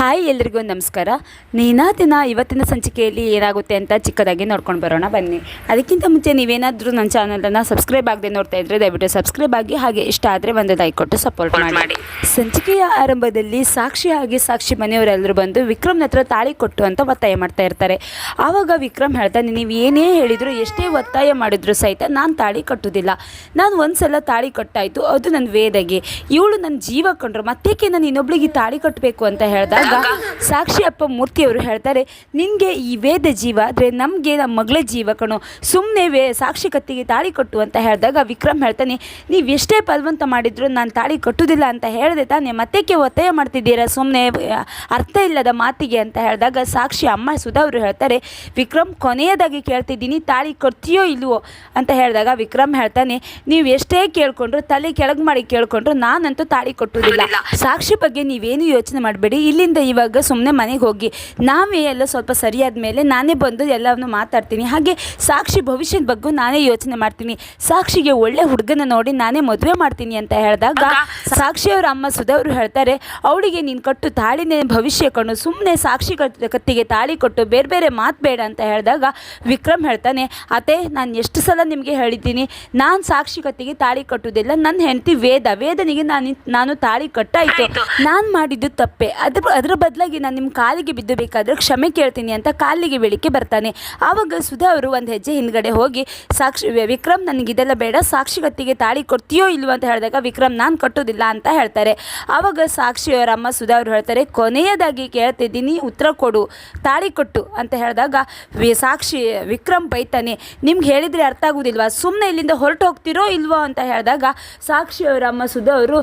Hi ಎಲ್ರಿಗೂ ನಮಸ್ಕಾರ. ನೀನಾ ದಿನ ಇವತ್ತಿನ ಸಂಚಿಕೆಯಲ್ಲಿ ಏನಾಗುತ್ತೆ ಅಂತ ಚಿಕ್ಕದಾಗಿ ನೋಡ್ಕೊಂಡು ಬರೋಣ ಬನ್ನಿ. ಅದಕ್ಕಿಂತ ಮುಂಚೆ ನೀವೇನಾದರೂ ನನ್ನ ಚಾನಲನ್ನು ಸಬ್ಸ್ಕ್ರೈಬ್ ಆಗದೆ ನೋಡ್ತಾ ಇದ್ದರೆ ದಯವಿಟ್ಟು ಸಬ್ಸ್ಕ್ರೈಬ್ ಆಗಿ ಹಾಗೆ ಇಷ್ಟ ಆದರೆ ಒಂದು ಲೈಕ್ ಕೊಟ್ಟು ಸಪೋರ್ಟ್ ಮಾಡಿ. ಸಂಚಿಕೆಯ ಆರಂಭದಲ್ಲಿ ಸಾಕ್ಷಿ ಹಾಗೆ ಸಾಕ್ಷಿ ಮನೆಯವರೆಲ್ಲರೂ ಬಂದು ವಿಕ್ರಮ್ನ ಹತ್ರ ತಾಳಿ ಕೊಟ್ಟು ಅಂತ ಒತ್ತಾಯ ಮಾಡ್ತಾ ಇರ್ತಾರೆ. ಆವಾಗ ವಿಕ್ರಮ್ ಹೇಳ್ತಾನೆ ನೀವು ಏನೇ ಹೇಳಿದರೂ ಎಷ್ಟೇ ಒತ್ತಾಯ ಮಾಡಿದ್ರು ಸಹಿತ ನಾನು ತಾಳಿ ಕಟ್ಟುವುದಿಲ್ಲ ನಾನು ಒಂದ್ಸಲ ತಾಳಿ ಕಟ್ಟಾಯಿತು ಅದು ನನ್ನ ವೇದಗೆ. ಇವಳು ನನ್ನ ಜೀವ ಕಂಡ್ರು ಮತ್ತೇಕೆ ನಾನು ಇನ್ನೊಬ್ಳಿಗೆ ತಾಳಿ ಕಟ್ಟಬೇಕು ಅಂತ ಹೇಳಿದಾಗ ಸಾಕ್ಷಿ ಅಪ್ಪ ಮೂರ್ತಿಯವರು ಹೇಳ್ತಾರೆ ನಿನಗೆ ಈ ವೇದ ಜೀವ ಆದರೆ ನಮಗೆ ನಮ್ಮ ಮಗಳ ಜೀವ ಕಣೋ ಸುಮ್ಮನೆ ವೇ ಸಾಕ್ಷಿ ಕತ್ತಿಗೆ ತಾಳಿ ಕಟ್ಟು ಅಂತ ಹೇಳಿದಾಗ ವಿಕ್ರಮ್ ಹೇಳ್ತಾನೆ ನೀವು ಎಷ್ಟೇ ಬಲವಂತ ಮಾಡಿದ್ರು ನಾನು ತಾಳಿ ಕಟ್ಟುವುದಿಲ್ಲ ಅಂತ ಹೇಳಿದೆ ತಾನೇ ಮತ್ತೆಕ್ಕೆ ಒತ್ತಾಯ ಮಾಡ್ತಿದ್ದೀರಾ ಸುಮ್ಮನೆ ಅರ್ಥ ಇಲ್ಲದ ಮಾತಿಗೆ ಅಂತ ಹೇಳಿದಾಗ ಸಾಕ್ಷಿ ಅಮ್ಮ ಸುಧಾ ಅವರು ಹೇಳ್ತಾರೆ ವಿಕ್ರಮ್ ಕೊನೆಯದಾಗಿ ಕೇಳ್ತಿದ್ದೀನಿ ತಾಳಿ ಕಟ್ತೀಯೋ ಇಲ್ವೋ ಅಂತ ಹೇಳಿದಾಗ ವಿಕ್ರಮ್ ಹೇಳ್ತಾನೆ ನೀವು ಎಷ್ಟೇ ಕೇಳಿಕೊಂಡ್ರು ತಲೆ ಕೆಳಗೆ ಮಾಡಿ ಕೇಳಿಕೊಂಡ್ರು ನಾನಂತೂ ತಾಳಿ ಕಟ್ಟುವುದಿಲ್ಲ ಸಾಕ್ಷಿ ಬಗ್ಗೆ ನೀವೇನು ಯೋಚನೆ ಮಾಡಬೇಡಿ ಇಲ್ಲಿಂದ ಇವಾಗ ಸುಮ್ಮನೆ ಮನೆಗೆ ಹೋಗಿ ನಾವೇ ಎಲ್ಲ ಸ್ವಲ್ಪ ಸರಿಯಾದ ಮೇಲೆ ನಾನೇ ಬಂದು ಎಲ್ಲವನ್ನು ಮಾತಾಡ್ತೀನಿ. ಹಾಗೆ ಸಾಕ್ಷಿ ಭವಿಷ್ಯದ ಬಗ್ಗೆ ನಾನೇ ಯೋಚನೆ ಮಾಡ್ತೀನಿ. ಸಾಕ್ಷಿಗೆ ಒಳ್ಳೆ ಹುಡುಗನ ನೋಡಿ ನಾನೇ ಮದುವೆ ಮಾಡ್ತೀನಿ ಅಂತ ಹೇಳಿದಾಗ ಸಾಕ್ಷಿಯವರ ಅಮ್ಮ ಸುಧಾ ಹೇಳ್ತಾರೆ ಅವಳಿಗೆ ನೀನು ಕಟ್ಟು ತಾಳಿನೇ ಭವಿಷ್ಯ ಕಣ್ಣು ಸುಮ್ಮನೆ ಸಾಕ್ಷಿ ಕತ್ತಿಗೆ ತಾಳಿ ಕೊಟ್ಟು ಬೇರೆ ಬೇರೆ ಮಾತು ಬೇಡ ಅಂತ ಹೇಳಿದಾಗ ವಿಕ್ರಮ್ ಹೇಳ್ತಾನೆ ಅತೆ ನಾನು ಎಷ್ಟು ಸಲ ನಿಮಗೆ ಹೇಳಿದ್ದೀನಿ ನಾನು ಸಾಕ್ಷಿ ಕತ್ತಿಗೆ ತಾಳಿ ಕಟ್ಟುವುದಿಲ್ಲ ನನ್ನ ಹೆಂಡತಿ ವೇದ ವೇದನಿಗೆ ನಾನು ನಾನು ತಾಳಿ ಕಟ್ಟಾಯಿತು. ನಾನು ಮಾಡಿದ್ದು ತಪ್ಪೆ. ಅದ್ರ ಅದರ ಬದಲಾಗಿ ನಾನು ನಿಮ್ಮ ಕಾಲಿಗೆ ಬಿದ್ದು ಬೇಕಾದರೆ ಕ್ಷಮೆ ಕೇಳ್ತೀನಿ ಅಂತ ಕಾಲಿಗೆ ಬೆಳಿಗ್ಗೆ ಬರ್ತಾನೆ. ಆವಾಗ ಸುಧಾ ಅವರು ಒಂದು ಹೆಜ್ಜೆ ಹಿಂದ್ಗಡೆ ಹೋಗಿ, ಸಾಕ್ಷಿ ವಿಕ್ರಮ್ ನನಗೆ ಇದೆಲ್ಲ ಬೇಡ, ಸಾಕ್ಷಿಗತ್ತಿಗೆ ತಾಳಿ ಕೊಡ್ತೀಯೋ ಇಲ್ವೋ ಅಂತ ಹೇಳಿದಾಗ, ವಿಕ್ರಮ್, ನಾನು ಕಟ್ಟೋದಿಲ್ಲ ಅಂತ ಹೇಳ್ತಾರೆ. ಆವಾಗ ಸಾಕ್ಷಿ ಅಮ್ಮ ಸುಧಾ ಅವರು ಹೇಳ್ತಾರೆ, ಕೊನೆಯದಾಗಿ ಕೇಳ್ತಿದ್ದೀನಿ, ಉತ್ತರ ಕೊಡು, ತಾಳಿ ಕೊಟ್ಟು ಅಂತ ಹೇಳಿದಾಗ ಸಾಕ್ಷಿ, ವಿಕ್ರಮ್ ಬೈತಾನೆ. ನಿಮ್ಗೆ ಹೇಳಿದರೆ ಅರ್ಥ ಆಗೋದಿಲ್ವಾ? ಸುಮ್ಮನೆ ಇಲ್ಲಿಂದ ಹೊರಟು ಹೋಗ್ತಿರೋ ಇಲ್ವೋ ಅಂತ ಹೇಳಿದಾಗ, ಸಾಕ್ಷಿ ಅಮ್ಮ ಸುಧಾ ಅವರು,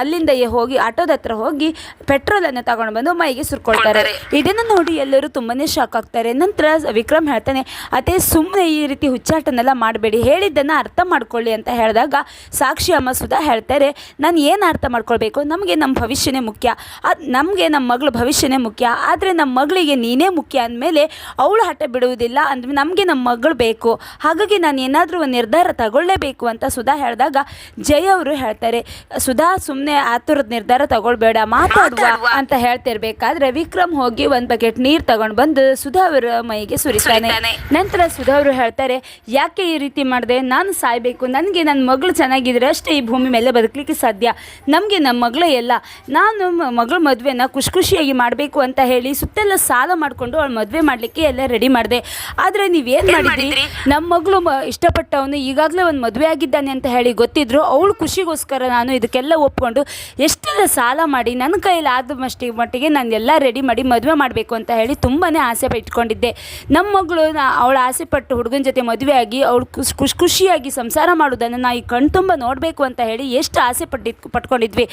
ಅಲ್ಲಿಂದ ಹೋಗಿ ಆಟೋದ ಹತ್ರ ಹೋಗಿ, ಪೆಟ್ರೋಲನ್ನು ತಗೊಂಡು ಬಂದು ಮೈಗೆ ಸುರ್ಕೊಳ್ತಾರೆ. ಇದನ್ನು ನೋಡಿ ಎಲ್ಲರೂ ತುಂಬಾನೇ ಶಾಕ್ ಆಗ್ತಾರೆ. ನಂತರ ವಿಕ್ರಮ್ ಹೇಳ್ತಾನೆ ಅದೇ ಸುಮ್ಮನೆ ಈ ರೀತಿ ಹುಚ್ಚಾಟನೆಲ್ಲ ಮಾಡಬೇಡಿ. ಹೇಳಿದ್ದನ್ನು ಅರ್ಥ ಮಾಡ್ಕೊಳ್ಳಿ ಅಂತ ಹೇಳಿದಾಗ ಸಾಕ್ಷಿ ಅಮ್ಮ ಸುಧಾ ಹೇಳ್ತಾರೆ ನಾನು ಏನು ಅರ್ಥ ಮಾಡ್ಕೊಳ್ಬೇಕು? ನಮಗೆ ನಮ್ಮ ಭವಿಷ್ಯನೇ ಮುಖ್ಯ. ಅದು ನಮಗೆ ನಮ್ಮ ಮಗಳ ಭವಿಷ್ಯನೇ ಮುಖ್ಯ. ಆದರೆ ನಮ್ಮ ಮಗಳಿಗೆ ನೀನೇ ಮುಖ್ಯ ಅಂದಮೇಲೆ ಅವಳು ಹಠ ಬಿಡುವುದಿಲ್ಲ. ಅಂದ್ರೆ ನಮಗೆ ನಮ್ಮ ಮಗಳು ಬೇಕು. ಹಾಗಾಗಿ ನಾನು ಏನಾದರೂ ಒಂದು ನಿರ್ಧಾರ ತಗೊಳ್ಳೇಬೇಕು ಅಂತ ಸುಧಾ ಹೇಳಿದಾಗ ಜಯ ಅವರು ಹೇಳ್ತಾರೆ ಸುಧಾ ಸುಮ್ಮನೆ ಆತುರದ ನಿರ್ಧಾರ ತಗೊಳ್ಬೇಡ. ಮಾತಾಡುವ ಅಂತ ಹೇಳ್ತಿರ್ಬೇಕಾದ್ರೆ ವಿಕ್ರಮ್ ಹೋಗಿ ಒಂದು ಬಕೆಟ್ ನೀರು ತಗೊಂಡು ಬಂದು ಸುಧಾ ಅವರ ಮೈಗೆ ಸುರಿತಾನೆ. ನಂತರ ಸುಧಾ ಅವರು ಹೇಳ್ತಾರೆ ಯಾಕೆ ಈ ರೀತಿ ಮಾಡಿದೆ? ನಾನು ಸಾಯ್ಬೇಕು. ನನಗೆ ನನ್ನ ಮಗಳು ಚೆನ್ನಾಗಿದ್ರೆ ಅಷ್ಟೇ ಈ ಭೂಮಿ ಮೇಲೆ ಬದುಕಲಿಕ್ಕೆ ಸಾಧ್ಯ. ನಮಗೆ ನಮ್ಮ ಮಗಳೇ ಎಲ್ಲ ನಾನು ಮಗಳ ಮದುವೆನ ಖುಷಿ ಖುಷಿಯಾಗಿ ಮಾಡಬೇಕು ಅಂತ ಹೇಳಿ ಸುತ್ತೆಲ್ಲ ಸಾಲ ಮಾಡಿಕೊಂಡು ಅವಳು ಮದುವೆ ಮಾಡಲಿಕ್ಕೆ ಎಲ್ಲ ರೆಡಿ ಮಾಡಿದೆ. ಆದರೆ ನೀವೇನು ಮಾಡಿದ್ರಿ? ನಮ್ಮ ಮಗಳು ಮ- ಇಷ್ಟಪಟ್ಟವನು ಈಗಾಗಲೇ ಒಂದು ಮದುವೆ ಆಗಿದ್ದಾನೆ ಅಂತ ಹೇಳಿ ಗೊತ್ತಿದ್ರು. ಅವಳು ಖುಷಿಗೋಸ್ಕರ ನಾನು ಇದಕ್ಕೆಲ್ಲ ಒಪ್ಕೊಂಡು ಎಷ್ಟೆಲ್ಲ ಸಾಲ ಮಾಡಿ. ನನ್ನ ಕೈಯಲ್ಲಿ ಆದ ಮಷ್ಟಿಗೆ ಮಟ್ಟಿಗೆ ನಾನು ಎಲ್ಲ ರೆಡಿ ಮಾಡಿ ಮದುವೆ ಮಾಡಬೇಕು ಅಂತ ಹೇಳಿ ತುಂಬಾ ಆಸೆ ಇಟ್ಕೊಂಡಿದ್ದೆ ನಮ್ಮ ಮಗಳು ಅವಳ ಆಸೆ ಪಟ್ಟು ಹುಡುಗನ ಜೊತೆ ಮದುವೆ ಆಗಿ ಅವಳು ಖುಷಿ ಖುಷಿ ಖುಷಿಯಾಗಿ ಸಂಸಾರ ಮಾಡೋದನ್ನು ನಾ ಈ ಕಣ್ತುಂಬ ನೋಡಬೇಕು ಅಂತ ಹೇಳಿ ಎಷ್ಟು ಆಸೆ ಪಟ್ಟಿದ್ ಪಟ್ಕೊಂಡಿದ್ವಿ.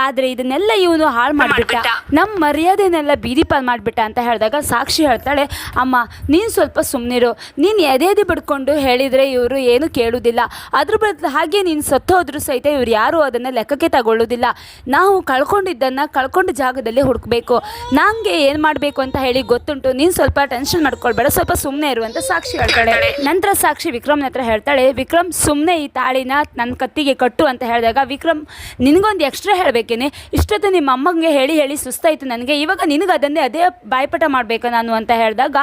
ಆದರೆ ಇದನ್ನೆಲ್ಲ ಇವನು ಹಾಳು ಮಾಡಿಬಿಟ್ಟ. ನಮ್ಮ ಮರ್ಯಾದೆನೆಲ್ಲ ಬೀದಿ ಪಾಲ್ ಮಾಡಿಬಿಟ್ಟ ಅಂತ ಹೇಳಿದಾಗ ಸಾಕ್ಷಿ ಹೇಳ್ತಾಳೆ ಅಮ್ಮ ನೀನು ಸ್ವಲ್ಪ ಸುಮ್ಮನಿರು ನೀನು ಎದೆದಿ ಬಿಡ್ಕೊಂಡು ಹೇಳಿದರೆ ಇವರು ಏನು ಕೇಳುವುದಿಲ್ಲ ಅದ್ರ ಬದಲು ಹಾಗೆ ನೀನು ಸತ್ತೋದ್ರೂ ಸಹಿತ ಇವ್ರು ಯಾರು ಅದನ್ನು ಲೆಕ್ಕಕ್ಕೆ ತಗೊಳ್ಳೋದಿಲ್ಲ ನಾವು ಕಳ್ಕೊಂಡಿದ್ದನ್ನು ಕಳ್ಕೊಂಡ ಜಾಗದಲ್ಲಿ ಹುಡುಕ್ಬೇಕು. ನಂಗೆ ಏನು ಮಾಡಬೇಕು ಅಂತ ಹೇಳಿ ಗೊತ್ತುಂಟು. ನೀನು ಸ್ವಲ್ಪ ಟೆನ್ಷನ್ ಮಾಡ್ಕೊಳ್ಬೇಡ. ಸ್ವಲ್ಪ ಸುಮ್ಮನೆ ಇರು ಅಂತ ಸಾಕ್ಷಿ ಹೇಳ್ತಾಳೆ. ನಂತರ ಸಾಕ್ಷಿ ವಿಕ್ರಮ್ನ ಹತ್ರ ಹೇಳ್ತಾಳೆ, ವಿಕ್ರಮ್ ಸುಮ್ಮನೆ ಈ ತಾಳಿನ ನನ್ನ ಕತ್ತಿಗೆ ಕಟ್ಟು ಅಂತ ಹೇಳಿದಾಗ ವಿಕ್ರಮ್, ನಿನಗೊಂದು ಎಕ್ಸ್ಟ್ರಾ ಹೇಳಬೇಕೇನೆ? ಇಷ್ಟೊತ್ತು ನಿಮ್ಮ ಅಮ್ಮಂಗೆ ಹೇಳಿ ಹೇಳಿ ಸುಸ್ತಾಯಿತು ನನಗೆ. ಇವಾಗ ನಿನಗೆ ಅದನ್ನೇ ಅದೇ ಬಾಯ್ಪಟ ಮಾಡಬೇಕು ನಾನು ಅಂತ ಹೇಳಿದಾಗ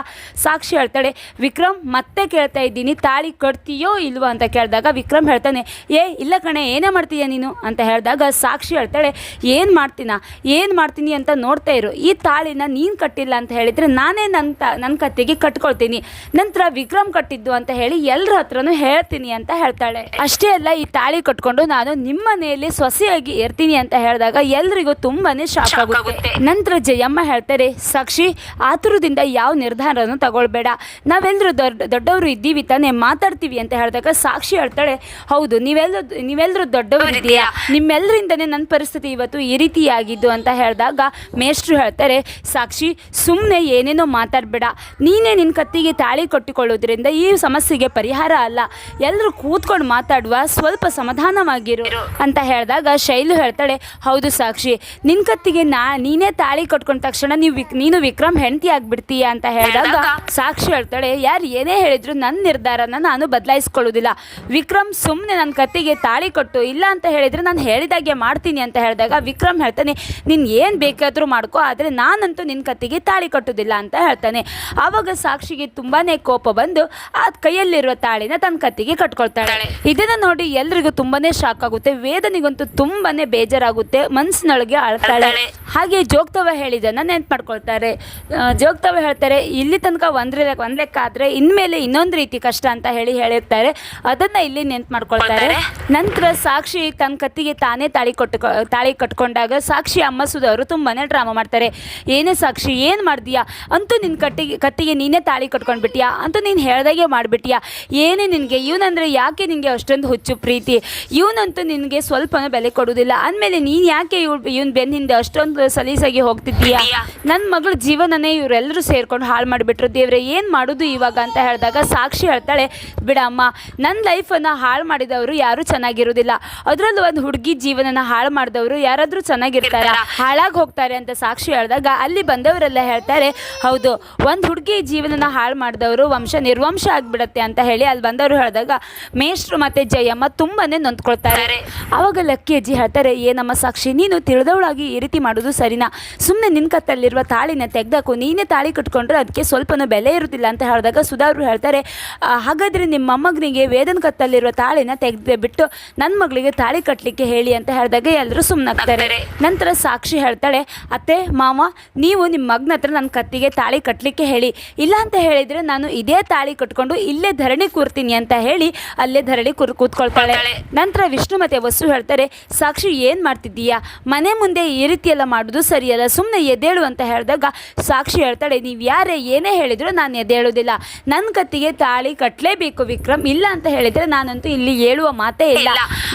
ಸಾಕ್ಷಿ ಹೇಳ್ತಾಳೆ, ವಿಕ್ರಮ್, ಮತ್ತೆ ಕೇಳ್ತಾ ಇದ್ದೀನಿ. ತಾಳಿ ಕಟ್ತೀಯೋ ಇಲ್ವೋ ಅಂತ ಕೇಳಿದಾಗ ವಿಕ್ರಮ್ ಹೇಳ್ತಾನೆ, ಏ, ಇಲ್ಲ ಕಣೆ, ಏನೇ ಮಾಡ್ತೀಯ ನೀನು? ಅಂತ ಹೇಳಿದಾಗ ಸಾಕ್ಷಿ ಹೇಳ್ತಾಳೆ, ಏನು ಮಾಡ್ತೀನ? ಏನು ಮಾಡ್ತೀನಿ ಅಂತ ನೋಡ್ತಾ ಇರು ಈ ತಾಳಿನ ನೀನು ಕಟ್ಟಿಲ್ಲ ಅಂತ ಹೇಳಿದರೆ ನಾನೇ ನನ್ನ ತ ನನ್ನ ಕತ್ತಿಗೆ ಕಟ್ಕೊಳ್ತೀನಿ. ನಂತರ ವಿಕ್ರಮ್ ಕಟ್ಟಿದ್ದು ಅಂತ ಹೇಳಿ ಎಲ್ಲರ ಹತ್ರನೂ ಹೇಳ್ತೀನಿ ಅಂತ ಹೇಳ್ತಾಳೆ. ಅಷ್ಟೇ ಅಲ್ಲ ಈ ತಾಳಿ ಕಟ್ಕೊಂಡು ನಾನು ನಿಮ್ಮ ಮನೆಯಲ್ಲಿ ಸೊಸೆಯಾಗಿ ಇರ್ತೀನಿ ಅಂತ ಹೇಳಿದಾಗ ಎಲ್ರಿಗೂ ತುಂಬಾನೇ ಶಾಕ್ ಆಗುತ್ತೆ. ನಂತರ ಜಯಮ್ಮ ಹೇಳ್ತಾರೆ ಸಾಕ್ಷಿ ಆತುರದಿಂದ ಯಾವ ನಿರ್ಧಾರನೂ ತಗೊಳ್ಬೇಡ. ನಾವೆಲ್ಲರೂ ದೊಡ್ಡ ದೊಡ್ಡವರು ಇದ್ದೀವಿ ತಾನೇ ಮಾತಾಡ್ತೀವಿ ಅಂತ ಹೇಳಿದಾಗ ಸಾಕ್ಷಿ ಹೇಳ್ತಾಳೆ ಹೌದು ನೀವೆಲ್ಲರೂ ನೀವೆಲ್ಲರೂ ದೊಡ್ಡವರು ಇದೆಯಾ ನಿಮ್ಮೆಲ್ಲರಿಂದನೇ ನನ್ನ ಪರಿಸ್ಥಿತಿ ಇವತ್ತು ಈ ರೀತಿಯಾಗಿದ್ದು ಅಂತ ಹೇಳಿದಾಗ ಮೇಷ್ಟ್ರು ಹೇಳ್ತಾರೆ, ಸಾಕ್ಷಿ ಸುಮ್ಮನೆ ಏನೇನೋ ಮಾತಾಡಬೇಡ. ನೀನೇ ನಿನ್ನ ಕತ್ತಿಗೆ ತಾಳಿ ಕಟ್ಟಿಕೊಳ್ಳೋದ್ರಿಂದ ಈ ಸಮಸ್ಯೆಗೆ ಪರಿಹಾರ ಅಲ್ಲ. ಎಲ್ಲರೂ ಕೂತ್ಕೊಂಡು ಮಾತಾಡುವ ಸ್ವಲ್ಪ ಸಮಾಧಾನವಾಗಿರು. ಅಂತ ಹೇಳಿದಾಗ ಶೈಲು ಹೇಳ್ತಾಳೆ, ಹೌದು ಸಾಕ್ಷಿ ನಿನ್ನ ಕತ್ತಿಗೆ ನಾ, ನೀನೇ ತಾಳಿ ಕಟ್ಕೊಂಡ ತಕ್ಷಣ ನೀವು ವಿಕ್, ನೀನು ವಿಕ್ರಮ್ ಹೆಂಡತಿ ಆಗ್ಬಿಡ್ತೀಯ? ಅಂತ ಹೇಳಿದಾಗ ಸಾಕ್ಷಿ ಹೇಳ್ತಾಳೆ, ಯಾರು ಏನೇ ಹೇಳಿದ್ರು ನನ್ನ ನಿರ್ಧಾರನ ನಾನು ಬದಲಾಯಿಸ್ಕೊಳ್ಳೋದಿಲ್ಲ. ವಿಕ್ರಮ್ ಸುಮ್ಮನೆ ನನ್ನ ಕತ್ತಿಗೆ ತಾಳಿ ಕಟ್ಟು, ಇಲ್ಲ ಅಂತ ಹೇಳಿದ್ರೆ ನಾನು ಹೇಳಿದಾಗೆ ಮಾಡ್ತೀನಿ. ಅಂತ ಹೇಳಿದಾಗ ವಿಕ್ರಮ್ ಹೇಳ್ತಾನೆ, ನೀನು ಏನು ಬೇಕಾದರೂ ಮಾಡ್ಕೋ ಆದರೆ ನಾನಂತೂ ನಿನ್ನ ಕತ್ತಿಗೆ ತಾಳಿ ಕಟ್ಟೋದಿಲ್ಲ ಅಂತ ಹೇಳ್ತಾನೆ. ಆವಾಗ ಸಾಕ್ಷಿಗೆ ತುಂಬಾನೇ ಕೋಪ ಬಂದು ಆ ಕೈಯಲ್ಲಿರುವ ತಾಳಿನ ತನ್ನ ಕತ್ತಿಗೆ ಕಟ್ಕೊಳ್ತಾಳೆ. ಇದನ್ನ ನೋಡಿ ಎಲ್ರಿಗೂ ತುಂಬಾನೇ ಶಾಕ್ ಆಗುತ್ತೆ. ವೇದನಿಗಂತೂ ತುಂಬಾನೇ ಬೇಜಾರಾಗುತ್ತೆ. ಮನಸ್ಸಿನೊಳಗೆ ಅಳ್ತಾಳೆ. ಹಾಗೆ ಜೋಗ್ತವ ಹೇಳಿದನ್ನ ನೆನ್ಪು ಮಾಡ್ಕೊಳ್ತಾರೆ ಜೋಗ್ತವ ಹೇಳ್ತಾರೆ ಇಲ್ಲಿ ತನಕ ಒಂದ್ರೆ ಒಂದ್ ಲೆಕ್ಕ ಆದ್ರೆ ಇನ್ಮೇಲೆ ಇನ್ನೊಂದು ರೀತಿ ಕಷ್ಟ ಅಂತ ಹೇಳಿ ಹೇಳಿರ್ತಾರೆ. ಅದನ್ನ ಇಲ್ಲಿ ನೆನ್ಪು ಮಾಡ್ಕೊಳ್ತಾರೆ ನಂತರ ಸಾಕ್ಷಿ ತನ್ನ ಕತ್ತಿಗೆ ತಾನೇ ತಾಳಿ ಕೊಟ್ಟು ತಾಳಿ ಕಟ್ಕೊಂಡಾಗ ಸಾಕ್ಷಿ ಅಮ್ಮ ಸುಧವರು ತುಂಬಾನೇ ಡ್ರಾಮಾ ಮಾಡ್ತಾರೆ. ಏನೇ ಸಾಕ್ಷಿ ಏನು ಮಾಡ್ದೀಯಾ? ಅಂತೂ ನಿನ್ನ ಕಟ್ಟಿಗೆ ಕತ್ತಿಗೆ ನೀನೇ ತಾಳಿ ಕಟ್ಕೊಂಡ್ಬಿಟ್ಟಿಯಾ ಅಂತೂ ನೀನು ಹೇಳ್ದಾಗೆ ಮಾಡ್ಬಿಟ್ಟಿಯಾ ಏನೇ ನಿನಗೆ ಇವನಂದ್ರೆ ಯಾಕೆ ನಿನಗೆ ಅಷ್ಟೊಂದು ಹುಚ್ಚು ಪ್ರೀತಿ? ಇವನಂತೂ ನಿನಗೆ ಸ್ವಲ್ಪನೂ ಬೆಲೆ ಕೊಡೋದಿಲ್ಲ ಅಂದಮೇಲೆ ನೀನು ಯಾಕೆ ಇವ್ ಇವನ್ ಬೆನ್ನ ಹಿಂದೆ ಅಷ್ಟೊಂದು ಸಲೀಸಾಗಿ ಹೋಗ್ತಿದ್ದೀಯಾ? ನನ್ನ ಮಗಳ ಜೀವನನೇ ಇವರೆಲ್ಲರೂ ಸೇರ್ಕೊಂಡು ಹಾಳು ಮಾಡಿಬಿಟ್ರು. ದೇವ್ರೆ ಏನು ಮಾಡೋದು ಇವಾಗ ಅಂತ ಹೇಳಿದಾಗ ಸಾಕ್ಷಿ ಹೇಳ್ತಾಳೆ ಬಿಡಮ್ಮ ನನ್ನ ಲೈಫನ್ನು ಹಾಳು ಮಾಡಿದವರು ಯಾರೂ ಚೆನ್ನಾಗಿರೋದಿಲ್ಲ. ಅದರಲ್ಲೂ ಒಂದು ಹುಡುಗಿ ಜೀವನನ ಹಾಳು ಮಾಡಿದವರು ಯಾರಾದರೂ ಚೆನ್ನಾಗಿರ್ತಾರ? ಹಾಳಾಗಿ ಹೋಗ್ತಾರೆ ಅಂತ ಸಾಕ್ಷಿ ಹೇಳಿದಾಗ ಅಲ್ಲಿ ಬಂದವರೆಲ್ಲ ಹೇಳ್ತಾರೆ ಹೌದು ಒಂದು ಹುಡುಗಿ ಜೀವನನ ಹಾಳು ಮಾಡಿದವರು ವಂಶ ನಿರ್ವಂಶ ಆಗಿಬಿಡತ್ತೆ ಅಂತ ಹೇಳಿ ಅಲ್ಲಿ ಬಂದವರು ಹೇಳಿದಾಗ ಮೇಷ್ಟ್ರು ಮತ್ತು ಜಯಮ್ಮ ತುಂಬಾ ನೊಂದ್ಕೊಳ್ತಾರೆ. ಅವಾಗ ಲಕ್ಕಿ ಅಜ್ಜಿ ಹೇಳ್ತಾರೆ ಏನಮ್ಮ ಸಾಕ್ಷಿ ನೀನು ತಿಳಿದವಳಾಗಿ ಈ ರೀತಿ ಮಾಡೋದು ಸರಿನಾ? ಸುಮ್ಮನೆ ನಿನ್ನ ಕತ್ತಲ್ಲಿರುವ ತಾಳಿನ ತೆಗ್ದಾಕು ನೀನೇ ತಾಳಿ ಕಟ್ಕೊಂಡ್ರೆ ಅದಕ್ಕೆ ಸ್ವಲ್ಪನೂ ಬೆಲೆ ಇರುತ್ತಿಲ್ಲ ಅಂತ ಹೇಳಿದಾಗ ಸುಧಾ ಅವರು ಹೇಳ್ತಾರೆ ಹಾಗಾದರೆ ನಿಮ್ಮ ಮೊಮ್ಮಗನಿಗೆ ವೇದನ ಕತ್ತಲ್ಲಿರುವ ತಾಳಿನ ತೆಗೆದು ಬಿಟ್ಟು ನನ್ನ ಮಗಳಿಗೆ ತಾಳಿ ಕಟ್ಟಲಿಕ್ಕೆ ಹೇಳಿ ಅಂತ ಹೇಳಿದಾಗ ಎಲ್ಲರೂ ಸುಮ್ಮನಾಗ್ತಾರೆ ನಂತರ ಸಾಕ್ಷಿ ಹೇಳ್ತಾಳೆ ಅತ್ತೆ ಮಾಮ ನೀವು ನಿಮ್ಮ ಮಗನ ಹತ್ರ ನನ್ನ ಕತ್ತಿಗೆ ತಾಳಿ ಕಟ್ಟಲಿಕ್ಕೆ ಹೇಳಿ ಇಲ್ಲ ಅಂತ ಹೇಳಿದ್ರೆ ನಾನು ಇದೇ ತಾಳಿ ಕಟ್ಕೊಂಡು ಇಲ್ಲೇ ಧರಣಿ ಕೂರ್ತೀನಿ ಅಂತ ಹೇಳಿ ಅಲ್ಲೇ ಧರಣಿ ಕೂರ್ ಕೂತ್ಕೊಳ್ತಾಳೆ. ನಂತರ ವಿಷ್ಣು ಮತ್ತೆ ವಸು ಹೇಳ್ತಾರೆ ಸಾಕ್ಷಿ ಏನು ಮಾಡ್ತಿದ್ದೀಯಾ? ಮನೆ ಮುಂದೆ ಈ ರೀತಿಯೆಲ್ಲ ಮಾಡೋದು ಸರಿಯಲ್ಲ ಸುಮ್ಮನೆ ಎದ್ದೇಳು ಅಂತ ಹೇಳಿದಾಗ ಸಾಕ್ಷಿ ಹೇಳ್ತಾಳೆ ನೀವು ಯಾರೇ ಏನೇ ಹೇಳಿದರೂ ನಾನು ಎದ್ದೇಳೋದಿಲ್ಲ ನನ್ನ ಕತ್ತಿಗೆ ತಾಳಿ ಕಟ್ಟಲೇಬೇಕು ವಿಕ್ರಮ್ ಇಲ್ಲ ಅಂತ ಹೇಳಿದರೆ ನಾನಂತೂ ಇಲ್ಲಿ ಹೇಳುವ ಮಾತೇ ಇಲ್ಲ.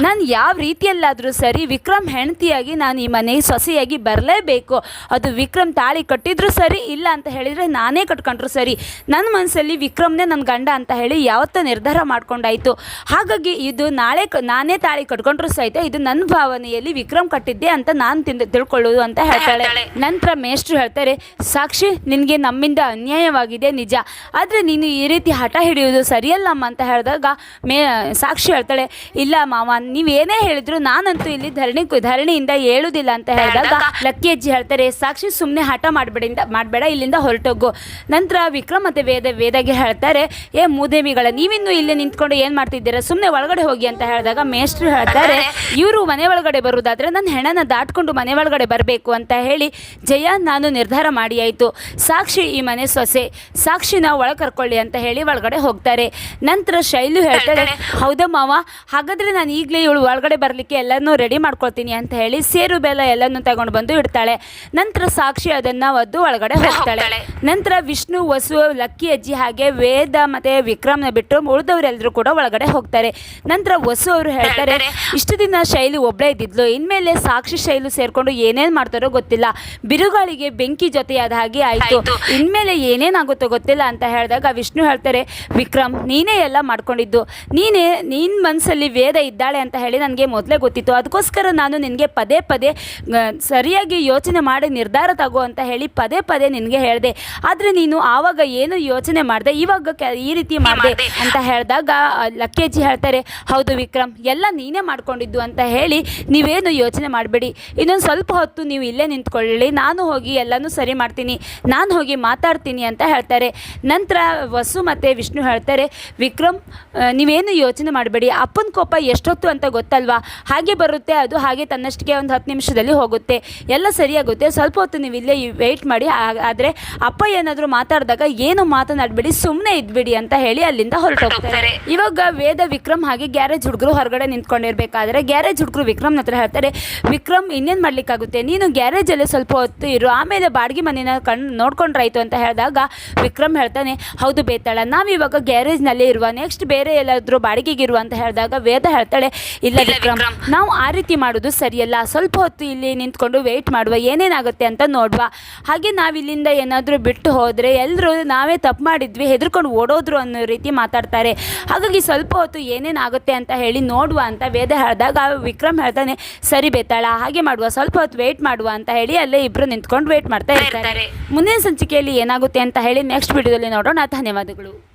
ನಾನು ಯಾವ ರೀತಿಯಲ್ಲಾದರೂ ಸರಿ ವಿಕ್ರಮ್ ಹೆಂಡತಿಯಾಗಿ ನಾನು ಈ ಮನೆಗೆ ಸೊಸೆಯಾಗಿ ಬರಲೇಬೇಕು. ಅದು ವಿಕ್ರಮ್ ತಾಳಿ ಕಟ್ಟಿದ್ರು ಸರಿ ಇಲ್ಲ ಅಂತ ಹೇಳಿದರೆ ನಾನೇ ಕಟ್ಕೊಂಡ್ರು ಸರಿ. ನನ್ನ ಮನಸ್ಸಲ್ಲಿ ವಿಕ್ರಮ್ನೇ ನನ್ನ ಗಂಡ ಅಂತ ಹೇಳಿ ಯಾವತ್ತೂ ನಿರ್ಧಾರ ಮಾಡ್ಕೊಂಡಾಯಿತು. ಹಾಗಾಗಿ ಇದು ನಾಳೆ ನಾನೇ ತಾಳಿ ಕಟ್ಕೊಂಡ್ರು ಸಹಿತ ಇದು ನನ್ನ ಭಾವನೆಯಲ್ಲಿ ವಿಕ್ರಮ್ ಕಟ್ಟಿದ್ದೆ ಅಂತ ನಾನು ತಿಂದು ತಿಳ್ಕೊಳ್ಳೋದು ಅಂತ ಹೇಳ್ತಾಳೆ. ನಂತರ ಮೇಷ್ಟ್ರು ಹೇಳ್ತಾರೆ ಸಾಕ್ಷಿ ನಿನಗೆ ನಮ್ಮಿಂದ ಅನ್ಯಾಯವಾಗಿದೆ ನಿಜ. ಆದರೆ ನೀನು ಈ ರೀತಿ ಹಠ ಹಿಡಿಯೋದು ಸರಿಯಲ್ಲಮ್ಮ ಅಂತ ಹೇಳಿದಾಗ ಮೇ ಸಾಕ್ಷಿ ಹೇಳ್ತಾಳೆ ಇಲ್ಲ ಮಾವ ನೀವೇನೇ ಹೇಳಿದ್ರು ನಾನಂತೂ ಇಲ್ಲಿ ಧರಣಿ ಧರಣಿಯಿಂದ ಹೇಳುವುದಿಲ್ಲ ಅಂತ ಹೇಳಿದಾಗ ಲಕ್ಕಿ ಅಜ್ಜಿ ಹೇಳ್ತಾರೆ ಸಾಕ್ಷಿ ಸುಮ್ಮನೆ ಹಠ ಮಾಡಬೇಡಿಂದ ಮಾಡಬೇಡ ಇಲ್ಲಿಂದ ಹೊರಟೋಗು. ನಂತರ ವಿಕ್ರಮ್ ಮತ್ತು ವೇದ ವೇದಗೆ ಹೇಳ್ತಾರೆ ಏ ಮೂದೇವಿಗಳ ನೀವಿನ್ನು ಇಲ್ಲಿ ನಿಂತ್ಕೊಂಡು ಏನು ಮಾಡ್ತಿದ್ದೀರಾ? ಸುಮ್ಮನೆ ಒಳಗಡೆ ಹೋಗಿ ಅಂತ ಹೇಳಿದಾಗ ಮೇಷ್ಟ್ರು ಹೇಳ್ತಾರೆ ಇವರು ಮನೆ ಒಳಗಡೆ ಬರುವುದಾದ್ರೆ ನನ್ನ ಹೆಣನ ದಾಟ್ಕೊಂಡು ಮನೆ ಒಳಗಡೆ ಬರಬೇಕು. ಅಂತ ಹೇಳಿ ಜಯ ನಾನು ನಿರ್ಧಾರ ಮಾಡಿ ಆಯಿತು ಸಾಕ್ಷಿ ಈ ಮನೆ ಸೊಸೆ ಸಾಕ್ಷಿನ ಒಳ ಕರ್ಕೊಳ್ಳಿ ಅಂತ ಹೇಳಿ ಒಳಗಡೆ ಹೋಗ್ತಾರೆ. ನಂತರ ಶೈಲು ಹೇಳ್ತಾರೆ ಹೌದಾ ಮಾವ ಹಾಗಾದ್ರೆ ನಾನು ಈಗಲೇ ಇವಳು ಒಳಗಡೆ ಬರಲಿಕ್ಕೆ ಎಲ್ಲನೂ ರೆಡಿ ಮಾಡ್ಕೊಳ್ತೀನಿ ಅಂತ ಹೇಳಿ ಸೇರು ಬೆಲ್ಲ ಎಲ್ಲನೂ ತಗೊಂಡು ಬಂದು ಇಡ್ತಾಳೆ. ನಂತರ ಸಾಕ್ಷಿ ಅದನ್ನ ಒದ್ದು ಒಳಗಡೆ ಹೋಗ್ತಾಳೆ. ನಂತರ ವಿಷ್ಣು ವಸು ಲಕ್ಕಿ ಅಜ್ಜಿ ಹಾಗೆ ವೇದ ಮತ್ತೆ ವಿಕ್ರಮ್ನ ಬಿಟ್ಟು ಉಳಿದವರೆಲ್ಲರೂ ಕೂಡ ಒಳಗಡೆ ಹೋಗ್ತಾರೆ. ನಂತರ ವಸು ಅವರು ಹೇಳ್ತಾರೆ ಇಷ್ಟು ದಿನ ಶೈಲಿ ಒಬ್ಬಳೇ ಇದ್ದಿದ್ಲು ಇನ್ಮೇಲೆ ಸಾಕ್ಷಿ ಶೈಲು ಸೇರ್ಕೊಂಡು ಏನೇನ್ ಮಾಡ್ತಾರೋ ಗೊತ್ತಿಲ್ಲ. ಬಿರುಗಾಳಿಗೆ ಬೆಂಕಿ ಜೊತೆಯಾದ ಹಾಗೆ ಆಯ್ತು. ಇನ್ಮೇಲೆ ಏನೇನಾಗುತ್ತೋ ಗೊತ್ತಿಲ್ಲ ಅಂತ ಹೇಳಿದಾಗ ವಿಷ್ಣು ಹೇಳ್ತಾರೆ ವಿಕ್ರಮ್ ನೀನೇ ಎಲ್ಲ ಮಾಡ್ಕೊಂಡಿದ್ದು. ನೀನೇ ನಿನ್ನ ಮನಸ್ಸಲ್ಲಿ ವೇದ ಇದ್ದಾಳೆ ಅಂತ ಹೇಳಿ ನನಗೆ ಮೊದಲೇ ಗೊತ್ತಿತ್ತು. ಅದಕ್ಕೋಸ್ಕರ ನಾನು ನಿನಗೆ ಪದೇ ಪದೇ ಸರಿಯಾಗಿ ಯೋಚನೆ ಮಾಡಿ ನಿರ್ಧಾರ ತಗೋ ಅಂತ ಹೇಳಿ ಪದೇ ಪದೇ ನಿನಗೆ ಹೇಳಿದೆ. ಆದರೆ ನೀನು ಆವಾಗ ಏನು ಯೋಚನೆ ಮಾಡಿದೆ? ಇವಾಗ ಈ ರೀತಿ ಮಾಡಿದೆ ಅಂತ ಹೇಳಿದಾಗ ಲಕ್ಕೇಜಿ ಹೇಳ್ತಾರೆ ಹೌದು ವಿಕ್ರಮ್ ಎಲ್ಲ ನೀನೇ ಮಾಡ್ಕೊಂಡಿದ್ದು ಅಂತ ಹೇಳಿ ನೀವೇನು ಯೋಚನೆ ಮಾಡಬೇಡಿ. ಇನ್ನೊಂದು ಸ್ವಲ್ಪ ಹೊತ್ತು ನೀವು ಇಲ್ಲೇ ನಿಂತ್ಕೊಳ್ಳಿ, ನಾನು ಹೋಗಿ ಎಲ್ಲನೂ ಸರಿ ಮಾಡ್ತೀನಿ, ನಾನು ಹೋಗಿ ಮಾತಾಡ್ತೀನಿ ಅಂತ ಹೇಳ್ತಾರೆ. ನಂತರ ವಸು ಮತ್ತು ವಿಷ್ಣು ಹೇಳ್ತಾರೆ, ವಿಕ್ರಮ್ ನೀವೇನು ಯೋಚನೆ ಮಾಡಬೇಡಿ, ಅಪ್ಪನ ಕೋಪ ಎಷ್ಟೊತ್ತು ಅಂತ ಗೊತ್ತಲ್ವಾ? ಹಾಗೆ ಬರುತ್ತೆ, ಅದು ಹಾಗೆ ತನ್ನಷ್ಟಕ್ಕೆ ಒಂದು ಹತ್ತು ನಿಮಿಷದಲ್ಲಿ ಹೋಗುತ್ತೆ. ಎಲ್ಲ ಸರಿಯಾಗುತ್ತೆ, ಸ್ವಲ್ಪ ಹೊತ್ತು ನೀವು ಇಲ್ಲೇ ವೆಯ್ಟ್ ಮಾಡಿ ಆದರೆ ಅಪ್ಪ ಏನಾದರೂ ಮಾತಾಡಿದಾಗ ಏನು ಮಾತನಾಡಬೇಡಿ ಸುಮ್ಮನೆ ಇದ್ಬಿಡಿ ಅಂತ ಹೇಳಿ ಅಲ್ಲಿಂದ ಹೊರಟೋಗ್ತಾರೆ. ಇವಾಗ ವೇದ ವಿಕ್ರಮ್ ಹಾಗೆ ಗ್ಯಾರೇಜ್ ಹುಡುಗರು ಹೊರಗಡೆ ನಿಂತ್ಕೊಂಡಿರಬೇಕಾದ್ರೆ, ಗ್ಯಾರೇಜ್ ಹುಡುಗರು ವಿಕ್ರಮ್ ಹತ್ರ ಹೇಳ್ತಾರೆ, ವಿಕ್ರಮ್, ಇನ್ನೇನು ಮಾಡಲಿಕ್ಕಾಗುತ್ತೆ? ನೀನು ಗ್ಯಾರೇಜಲ್ಲಿ ಸ್ವಲ್ಪ ಹೊತ್ತು ಇರು ಆಮೇಲೆ ಬಾಡಿಗೆ ಮನೇನ ಕಣ್ಣು ನೋಡ್ಕೊಂಡ್ರಾಯ್ತು ಅಂತ ಹೇಳಿದಾಗ ವಿಕ್ರಮ್ ಹೇಳ್ತಾನೆ ಹೌದು ಬೇತಾಳ ನಾವಿವಾಗ ಗ್ಯಾರೇಜ್ನಲ್ಲೇ ಇರುವ ನೆಕ್ಸ್ಟ್ ಬೇರೆ ಎಲ್ಲಾದರೂ ಬಾಡಿಗೆಗೆ ಇರುವ ಅಂತ ಹೇಳಿದಾಗ ವೇದ ಹೇಳ್ತಾಳೆ ಇಲ್ಲ ವಿಕ್ರಮ್ ನಾವು ಆ ರೀತಿ ಮಾಡೋದು ಸರಿಯಲ್ಲ ಸ್ವಲ್ಪ ಹೊತ್ತು ಇಲ್ಲಿ ನಿಂತ್ಕೊಂಡು ವೆಯ್ಟ್ ಮಾಡುವ ಏನೇನಾಗುತ್ತೆ ಅಂತ ನೋಡುವ. ಹಾಗೆ ನಾವಿಲ್ಲಿಂದ ಏನಾದರೂ ಬಿಟ್ಟು ಹೋದರೆ ಎಲ್ಲರೂ ನಾವೇ ತಪ್ಪು ಮಾಡಿದ್ವಿ ಹೆದರ್ಕೊಂಡು ಓಡೋದ್ರು ಅನ್ನೋ ರೀತಿ ಮಾತಾಡ್ತಾರೆ. ಹಾಗಾಗಿ ಸ್ವಲ್ಪ ಹೊತ್ತು ಏನೇನಾಗುತ್ತೆ ಅಂತ ಹೇಳಿ ನೋಡುವ ಅಂತ ವೇದ ಹೇಳಿದಾಗ ವಿಕ್ರಮ್ ಹೇಳ್ತಾನೆ ಸರಿ ಬೇತಾಳ ಹಾಗೆ ಮಾಡುವ ಸ್ವಲ್ಪ ಹೊತ್ತು ವೆಯ್ಟ್ ಮಾಡುವ ಅಂತ ಹೇಳಿ ಅಲ್ಲೇ ಇಬ್ರು ನಿಂತ್ಕೊಂಡು ವೇಟ್ ಮಾಡ್ತಾ ಇರ್ತಾರೆ. ಮುಂದಿನ ಸಂಚಿಕೆಯಲ್ಲಿ ಏನಾಗುತ್ತೆ ಅಂತ ಹೇಳಿ ನೆಕ್ಸ್ಟ್ ವಿಡಿಯೋದಲ್ಲಿ ನೋಡೋಣ. ಧನ್ಯವಾದಗಳು.